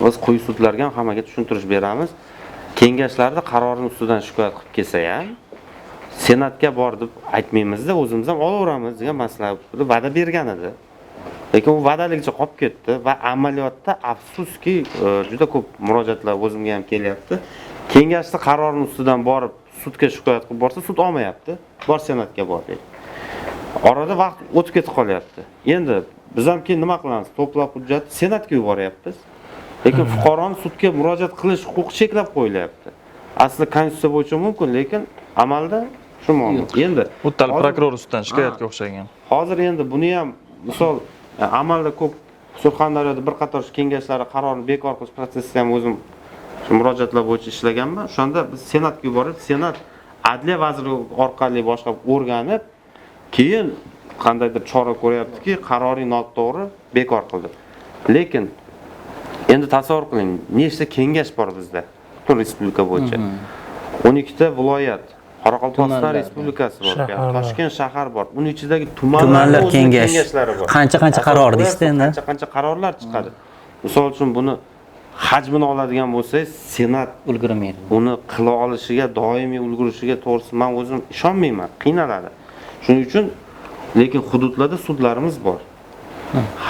biz quyi sudlarga ham hammaga tushuntirish beramiz. Kengashlarda qarorini ustidan shikoyat qilib kelsa ham senatga bor deb aytmaymizda o'zimiz ham olaveramiz degan maslahatni va'da bergan edi. Lekin u va'daligicha qolib ketdi va amaliyotda afsuski e, juda ko'p murojaatlar o'zimga ham kelyapti. Kengashni qarorini ustidan borib sudga shikoyat qilib borsa sud olmayapti bor senatga bor deydi. Orada vaqt o'tib ketib qolyapti. Endi biz ham keyin nima qilamiz? To'plab hujjatni senatga yuboryapmiz. Lekin fuqaroni sudga murojaat qilish huquqi cheklab qo'yilyapti. Aslida konstitutsiya bo'yicha mumkin lekin amalda shu muammo. Endi hozir- prokuror ustidan shikoyatga o'xshagan. Hozir endi buni ham misol e, amalda ko'p surxondaryoda bir qator kengashlari qarorini bekor qilish protsessida ham o'zim shu murojaatlar bo'yicha ishlaganman. O'shanda biz senatga yuborib senat adliya vaziri orqali boshqa o'rganib keyin qandaydir chora ko'ryaptiki qaroring noto'g'ri bekor qildi. Lekin endi tasavvur qiling nechta kengash bor bizda butun respublika bo'yicha? O'n ikkita viloyat qoraqalpog'iston respublikasi bor toshkent shahar bor. Uni ichidagi tumanlar kengashlari bor. Qancha qancha qaror deysiz endi. qancha qancha qarorlar chiqadi? Misol uchun buni hajmini oladigan bo'lsangiz senat ulgurmaydi. uni qila olishiga doimiy ulgurishiga to'g'risi man o'zim ishonmayman qiynaladi. Shuning uchun lekin hududlarda sudlarimiz bor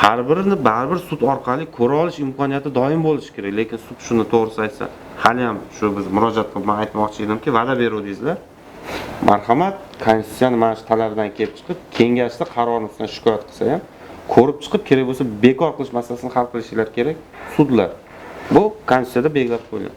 har birini baribir sud orqali ko'ra olish imkoniyati doim bo'lishi kerak. Lekin sud shuni to'g'risi aytsa hali ham shu biz murojaat qilib man aytmoqchi edimki va'da beruvdingizlar. Marhamat konstitutsiyani mana shu talabidan kelib chiqib kengashda qarorni ustidan shikoyat qilsa ham ko'rib chiqib kerak bo'lsa bekor qilish masalasini hal qilishinglar kerak. Sudlar. Bu konstitutsiyada belgilab qo'yilgan